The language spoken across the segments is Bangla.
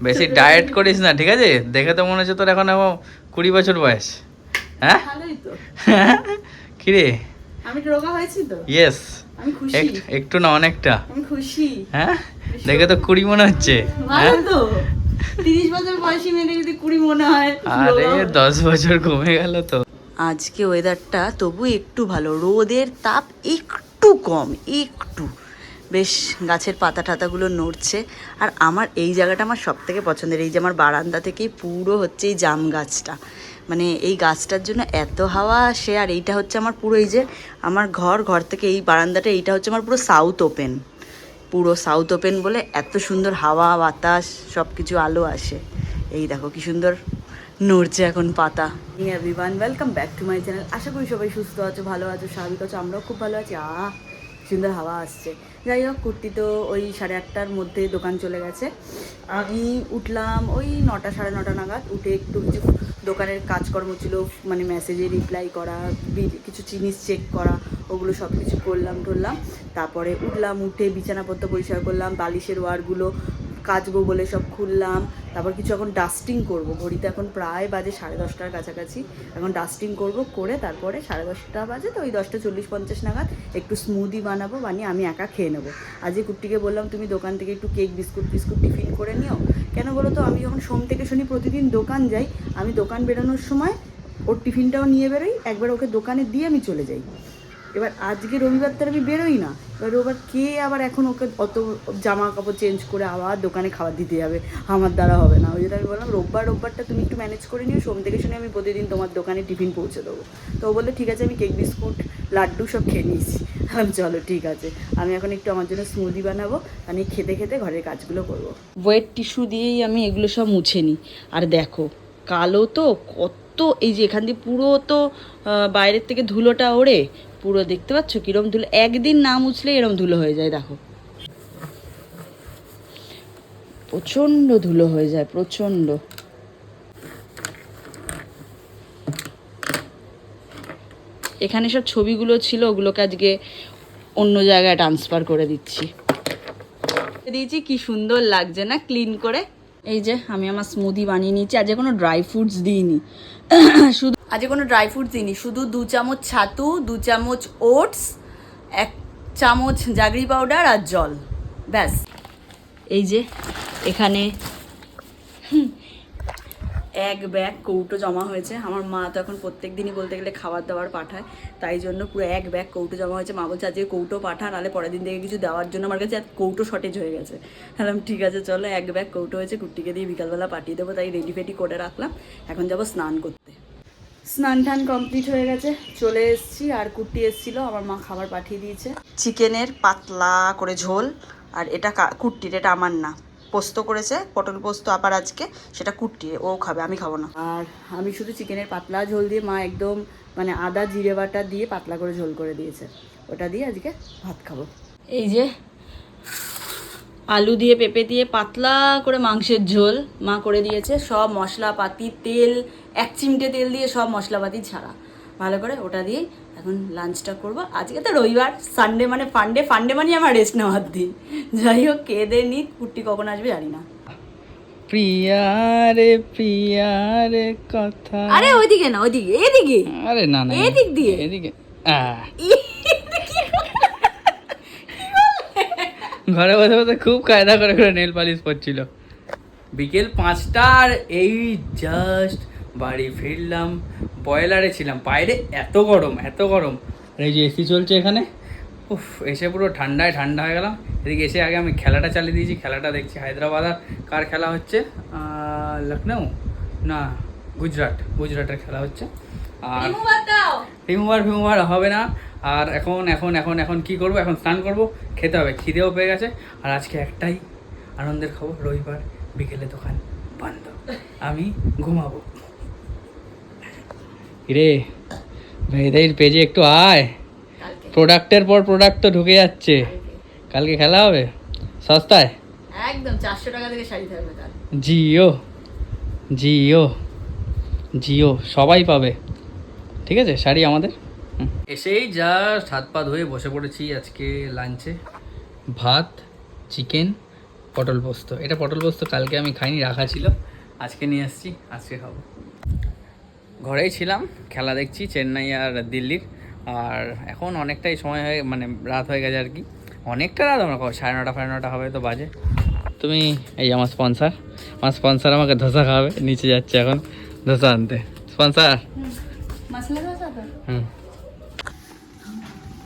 বেশি ডায়েট করিস না ঠিক আছে? দেখে তো মনে হচ্ছে তোর এখন এখন কুড়ি বছর বয়স। হ্যাঁ? কিরে আমি একটু রোগা হয়েছি তো। ইয়েস আমি খুশি। একটু না অনেকটা। আমি খুশি। হ্যাঁ? দেখে তো কুড়ি মনে হচ্ছে। ভালো হ্যাঁ? তো। তিরিশ বছর বয়সী মেয়েদের যদি কুড়ি মনে হয় আরে রোগা দশ বছর কমে গেল তো। আজকে ওয়েদারটা তবু একটু ভালো। রোদের তাপ একটু কম একটু। বেশ গাছের পাতা টাতাগুলো নড়ছে। আর আমার এই জায়গাটা আমার সব থেকে পছন্দের। এই যে আমার বারান্দা থেকেই পুরো হচ্ছে এই জাম গাছটা। মানে এই গাছটার জন্য এত হাওয়া আসে, আর এইটা হচ্ছে আমার পুরো এই যে আমার ঘর ঘর থেকে এই বারান্দাটা, এইটা হচ্ছে আমার পুরো সাউথ ওপেন পুরো সাউথ ওপেন বলে এত সুন্দর হাওয়া, বাতাস সব কিছু আলো আসে। এই দেখো কি সুন্দর নড়ছে এখন পাতা। Everyone welcome back to my channel আশা করি সবাই সুস্থ আছো, ভালো আছো, স্বাভাবিক আছো, আমরাও খুব ভালো আছি। আহ সুন্দর হাওয়া আসছে। যাই হোক, কুর্তি তো ওই সাড়ে আটটার মধ্যে দোকান চলে গেছে। আমি উঠলাম ওই নটা, সাড়ে নটা নাগাদ, উঠে একটু কিছু দোকানের কাজকর্ম ছিল মানে মেসেজে রিপ্লাই করা কিছু জিনিস চেক করা, ওগুলো সব কিছু করলাম টরলাম তারপরে উঠলাম, উঠে বিছানাপত্র পরিষ্কার করলাম, বালিশের ওয়ারগুলো কাচবো বলে সব খুললাম। তারপর কিছু এখন ডাস্টিং করব। ঘড়িতে এখন প্রায় বাজে সাড়ে দশটার কাছাকাছি। এখন ডাস্টিং করব করে তারপরে সাড়ে দশটা বাজে তো ওই দশটা চল্লিশ পঞ্চাশ নাগাদ একটু স্মুদি বানাবো, বানিয়ে আমি একা খেয়ে নেব। আজকে কুট্টিকে বললাম, তুমি দোকান থেকে একটু কেক বিস্কুট বিস্কুট টিফিন করে নিও? কেন বলো তো, আমি যখন সোম থেকে শনি প্রতিদিন দোকান যাই, আমি দোকান বেরোনোর সময় ওর টিফিনটাও নিয়ে বেরোই, একবার ওকে দোকানে দিয়ে আমি চলে যাই। এবার আজকে রবিবার তো আমি বেরোই না। এবার রবিবার কে আবার এখন ওকে অত জামা কাপড় চেঞ্জ করে আবার দোকানে খাবার দিতে যাবে? আমার দ্বারা হবে না। ওই জন্য আমি বললাম, রোববার, রোববারটা তুমি একটু ম্যানেজ করে নিও। সোম থেকে শুনে আমি প্রতিদিন তোমার দোকানে টিফিন পৌঁছে দেবো। তো ও বলল, ঠিক আছে, আমি কেক বিস্কুট লাড্ডু সব খেয়ে নিয়েছি। চলো, ঠিক আছে। আমি এখন একটু আমার জন্য স্মুদি বানাবো আমি খেতে খেতে ঘরের কাজগুলো করব। ওয়েট টিস্যু দিয়েই আমি এগুলো সব মুছে নিই। আর দেখো, কালো তো কত, এই যে এখান দিয়ে পুরো তো বাইরের থেকে ধুলোটা ওড়ে। পুরো দেখতে পাচ্ছ কিরম ধুলো? একদিন না মুছলে এরম ধুলো হয়ে যায়, দেখো। প্রচণ্ড ধুলো হয়ে যায়, প্রচণ্ড। এখানে সব ছবিগুলো ছিল, ওগুলোকে আজকে অন্য জায়গায় ট্রান্সফার করে দিচ্ছি। দিয়েছি, কি সুন্দর লাগছে না ক্লিন করে। এই যে, আমি আমার স্মুদি বানিয়ে নিয়েছি আজকে কোনো ড্রাই ফ্রুটস দিইনি। শুধু আজকে কোনো ড্রাই ফ্রুটস দিইনি। শুধু দু চামচ ছাতু, দু চামচ ওটস, এক চামচ জাগরি পাউডার আর জল। ব্যাস। এই যে, এখানে এক ব্যাগ কৌটো জমা হয়েছে। আমার মা তো এখন প্রত্যেক দিনই বলতে গেলে খাবার দাবার পাঠায়। তাই জন্য পুরো এক ব্যাগ কৌটো জমা হয়েছে। মা বলছে, আজকে কৌটো পাঠা, নাহলে পরের দিন থেকে কিছু দেওয়ার জন্য আমার কাছে কৌটো শর্টেজ হয়ে গেছে। বললাম, ঠিক আছে, চলো, এক ব্যাগ কৌটো হয়েছে। কুট্টিকে দিয়ে বিকালবেলা পাঠিয়ে দেবো। তাই রেডি ফেডি করে রাখলাম। এখন যাব স্নান করতে। স্নান টান কমপ্লিট হয়ে গেছে। চলে এসেছি আর কুট্টি এসেছিল আমার মা খাবার পাঠিয়ে দিয়েছে। চিকেনের পাতলা করে ঝোল আর এটা কা- কুট্টির এটা আমার না। পোস্ত করেছে পটল পোস্ত আবার আজকে সেটা কুট্টির ও খাবে আমি খাব না। আর আমি শুধু চিকেনের পাতলা ঝোল দিয়ে মা একদম মানে আদা জিরে বাটা দিয়ে পাতলা করে ঝোল করে দিয়েছে। ওটা দিয়ে আজকে ভাত খাব। এই যে আলু দিয়ে পেঁপে দিয়ে পাতলা করে মাংসের ঝোল মা করে দিয়েছে। সব মশলাপাতি তেল এক চিমটে তেল দিয়ে সব মশলাপাতি ছাড়া। ভালো করে ওটা দিয়ে এখন লাঞ্চটা করব। আজকে তো রবিবার সানডে মানে ফান্ডে ফান্ডে মানে আমার রেস্ট নেওয়ার দিন। যাই হোক কে দে নি কুর্তি কখন আসবে জানি না। প্রিয়া রে প্রিয়া রে কথা। আরে ওইদিকে না ওইদিকে এদিকে। আরে না না এদিক দিয়ে? এদিকে। আহ, ঘরে বসে বসে খুব কায়দা করে করে নেল পালিশ পড়ছিল বিকেল পাঁচটার এই জাস্ট বাড়ি ফিরলাম। বয়লারে ছিলাম। বাইরে এত গরম এত গরম। আর এই যে এসি চলছে এখানে। উফ, এসে পুরো ঠান্ডায় ঠান্ডা হয়ে গেলাম। এদিকে এসে আগে আমি খেলাটা চালিয়ে দিয়েছি। খেলাটা দেখছি হায়দ্রাবাদ আর কার খেলা হচ্ছে? লখনৌ না গুজরাট গুজরাটের খেলা হচ্ছে। আর রিমুভার ফিমুভার হবে না। আর এখন এখন এখন এখন কি করব? এখন স্নান করব। খেতে হবে। খিদেও পেয়ে গেছে। আর আজকে একটাই আনন্দের খবর রবিবার বিকেলে দোকান বন্ধ। আমি ঘুমাবো। রে মেয়েদের পেজে একটু আয়। প্রোডাক্টের পর প্রোডাক্ট তো ঢুকে যাচ্ছে। কালকে। খেলা হবে? সস্তায়? একদম চারশো টাকা থেকে শাড়ি থাকবে জিও জিও। জিও, সবাই পাবে। ঠিক আছে? শাড়ি আমাদের? এসেই জাস্ট হাত পা ধুয়ে বসে পড়েছি আজকে লাঞ্চে ভাত চিকেন পটল পোস্ত। এটা পটল পোস্ত কালকে আমি খাইনি, রাখা ছিল। আজকে নিয়ে এসেছি আজকে খাব। ঘরেই ছিলাম, খেলা দেখছি চেন্নাই আর দিল্লির। আর এখন অনেকটাই সময় হয়ে মানে রাত হয়ে গেছে আর কি। অনেকটা রাত আমরা সাড়ে নটা সাড়ে নটা হবে তো বাজে। তুমি, এই আমার স্পন্সার আমার স্পন্সার আমাকে ধোসা খাওয়াবে, নিচে যাচ্ছে এখন। ধোসা তো হুম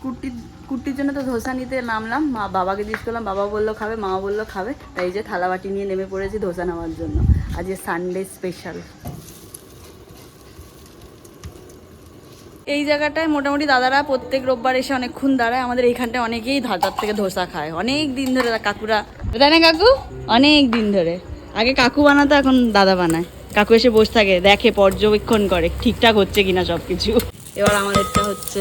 কুর্তি কুর্তির জন্য তো ধোসা নিতে নামলাম। মা বাবাকে জিজ্ঞেস করলাম বাবা বলল খাবে মা বলল খাবে। তাই যে থালা বাটি নিয়ে নেমে পড়েছি ধোসা নেওয়ার জন্য। আজকে সানডে স্পেশাল এই জায়গাটায় মোটামুটি দাদারা প্রত্যেক রোববার এসে অনেকক্ষণ দাঁড়ায়। আমাদের এইখানটায় অনেকেই ধাতার থেকে ধোসা খায়। অনেক দিন ধরে কাকুরা তাই না কাকু? অনেক দিন ধরে। আগে কাকু বানাতো এখন দাদা বানায়। কাকু এসে বসে থাকে, দেখে, পর্যবেক্ষণ করে, ঠিকঠাক হচ্ছে কিনা সব কিছু এবার আমাদেরটা হচ্ছে।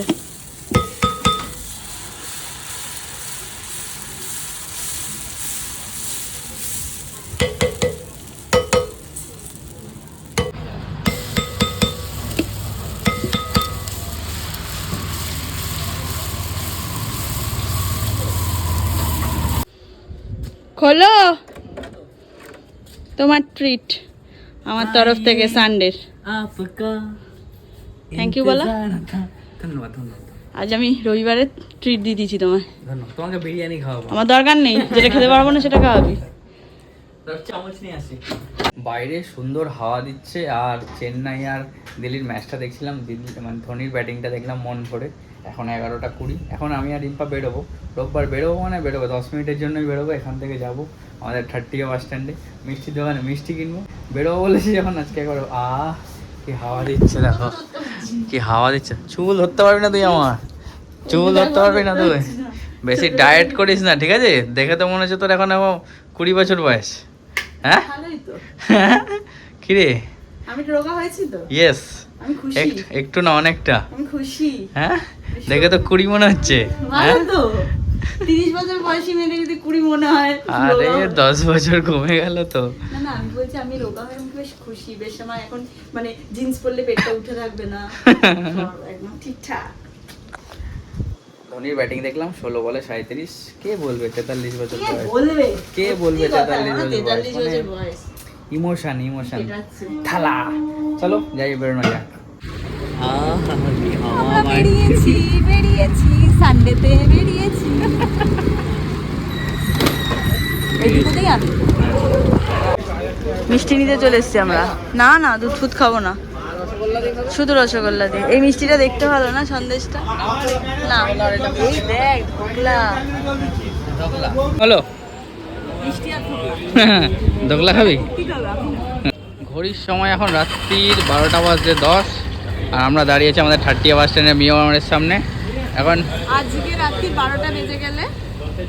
খোলো। তোমার ট্রিট আমার তরফ থেকে সানডের থ্যাংক ইউ বলা। ধন্যবাদ আজ আমি রবিবারে ট্রিট দিয়ে দিয়েছি তোমায়। তোমাকে বিরিয়ানি খাওয়াবো। আমার দরকার নেই। যেটা খেতে পারব না সেটা খাওয়াবি। বাইরে সুন্দর হাওয়া দিচ্ছে আর চেন্নাই আর দিল্লির ম্যাচটা দেখছিলাম। মানে ধোনির ব্যাটিংটা দেখলাম মন ভরে। এখন এগারোটা কুড়ি। এখন আমি আর রিম্পা বেরোবো। রোববার বেরোবো মানে বেরোবো। দশ মিনিটের জন্যই বেরোবো এখান থেকে যাব আমাদের থার্টিয়া বাস স্ট্যান্ডে মিষ্টির দোকানে মিষ্টি কিনবো। বেরোবো বলেছি যখন আজকে একবার আহ কি হাওয়া দিচ্ছে দেখো। কি হাওয়া দিচ্ছে। চুল ধরতে পারবি না তুই আমার। চুল ধরতে পারবি না তুই। বেশি ডায়েট করিস না ঠিক আছে? দেখে তো মনে হচ্ছে তোর এখন এখন কুড়ি বছর বয়স। হ্যাঁ? তো। কিরে আমি রোগা হয়েছি তো? ইয়েস একটু না অনেকটা। আমি খুশি। হ্যাঁ? দেখে তো কুড়ি মনে হচ্ছে। হ্যাঁ? তো। তিরিশ বছর বয়সী মেয়েদের যদি কুড়ি মনে হয় আরে দশ বছর কমে গেল তো। না না আমি বলছি আমি রোগা হয়ে আমি বেশ খুশি। বেশ আমার এখন মানে জিন্স পরলে পেটটা উঠে থাকবে না। একদম ঠিকঠাক। ধোনির ব্যাটিং দেখলাম ষোলো বলে সাঁত্রিশ কে বলবে তেতাল্লিশ বছর বলবে? কে বলবে সত্যি কথা, 43 আমার বছর বয়স? 43 মানে- বছর বয়স। Emotion emotion. থালা। চলো যাই বেরোনো যাক। আমরা বেরিয়েছি বেরিয়েছি সানডেতে বেরিয়েছি। এইটুকুতেই আমি মিষ্টি নিতে চলে এসছি আমরা। না না দুধ ফুদ খাব না। শুধু রসগোল্লা দিয়ে। এই মিষ্টিটা দেখতে ভালো না সন্দেশটা? না এই দেখ মিষ্টি দোকলা খাবি? ঘড়ির সময় এখন রাত্রির বারোটা বাজছে দশ। আর আমরা দাঁড়িয়েছি আমাদের থার্টি বাস স্ট্যান্ডের মিয়ামারের সামনে। এখন আজকে রাত্রি বারোটা বেজে গেলে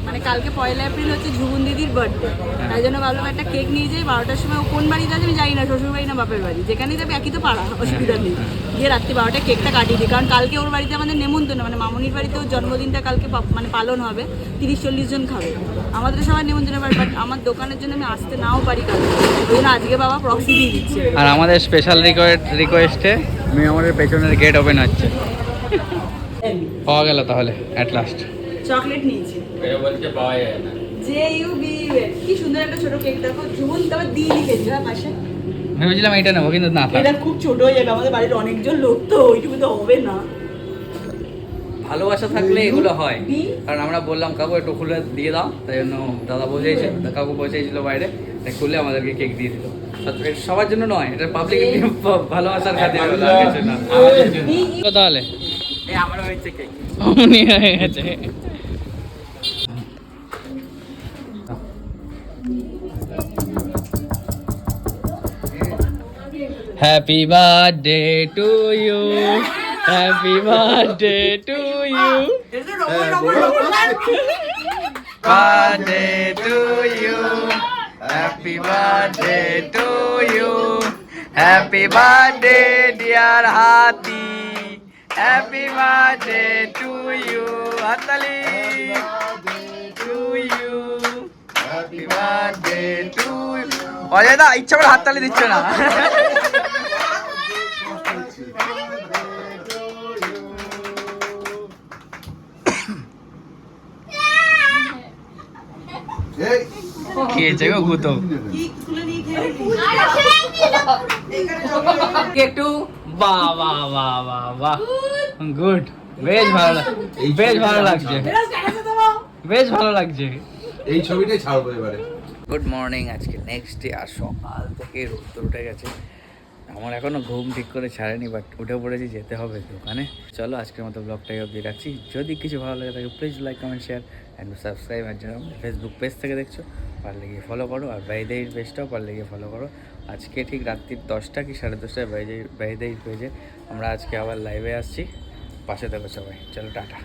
মানে কালকে পয়লা এপ্রিল হচ্ছে ঝুবুন দিদির বার্থডে তাই জন্য ভাবলাম একটা কেক নিয়ে যাই বারোটার সময় ও কোন বাড়ি যাবে আমি জানি না শ্বশুর বাড়ি না বাপের বাড়ি। যেখানেই যাবে একই তো পাড়া অসুবিধা নেই। গিয়ে রাত্রি বারোটায় কেকটা কাটিয়ে দিই। কারণ কালকে ওর বাড়িতে আমাদের নেমন্তন্ন মানে মামনির বাড়িতে ওর জন্মদিনটা কালকে মানে পালন হবে। তিরিশ চল্লিশ জন খাবে। আমাদের সবাই নেমন্তন্ন পারে বাট আমার দোকানের জন্য আমি আসতে নাও পারি কালকে। ওই জন্য আজকে বাবা প্রক্সি দিয়ে দিচ্ছে। আর আমাদের স্পেশাল রিকোয়েস্ট রিকোয়েস্টে আমাদের পেছনের গেট ওপেন হচ্ছে। পাওয়া গেল তাহলে অ্যাট লাস্ট চকলেট নিয়েছি। বলছে পাওয়া যায় না। ইউ কি সুন্দর একটা ছোট কেক দেখো দিয়ে হ্যাঁ পাশে। ভেবেছিলাম এইটা নেব কিন্তু না এটা খুব ছোট হয়ে যাবে আমাদের বাড়ির অনেকজন লোক তো ওইটুকু তো হবে না। ভালোবাসা থাকলে এগুলো হয়? কারণ আমরা বললাম কাকু একটু খুলে দিয়ে দাও তাই জন্য দাদা বসেছিল কাকু বসেছিল বাইরে তাই খুলে আমাদেরকে কেক দিয়ে দিল। এটা সবার জন্য নয় এটা পাবলিক ভালোবাসার খাতিরে হলো, আর কিছু না। তো তাহলে আমার হয়েছে cake happy birthday to you happy birthday to you birthday to you. Happy birthday to you. Happy birthday, dear Hati. Happy birthday to you. Hatali. To you. Happy birthday to you. Ajay দা ইচ্ছা করে হাততালি দিচ্ছ না খেয়েছে গো গুতো? একটু? বাহ বাহ বাহ বাহ বাহ গুড। বেশ ভালো বেশ ভালো লাগছে। বেশ ভালো লাগছে। এই ছবিটাই ছাড়বো এবারে। গুড মর্নিং আজকে নেক্সট ডে আর সকাল থেকে রোদ উঠে গেছে। আমার এখনও ঘুম ঠিক করে ছাড়েনি বাট উঠে পড়েছি, যেতে হবে দোকানে চলো, আজকের মতো ব্লগটাই অবধি রাখছি। যদি কিছু ভালো লাগে থাকে please like comment share and subscribe আর যারা ফেসবুক পেজ থেকে দেখছ, পারলে গিয়ে ফলো করো। আর বাইদের পেজটাও পারলে গিয়ে ফলো করো। আজকে ঠিক রাত্রির দশটা কি সাড়ে দশটায় বাইদের বাইদের পেজে আমরা আজকে আবার লাইভে আসছি। পাশে থাকো সবাই। চলো, টাটা।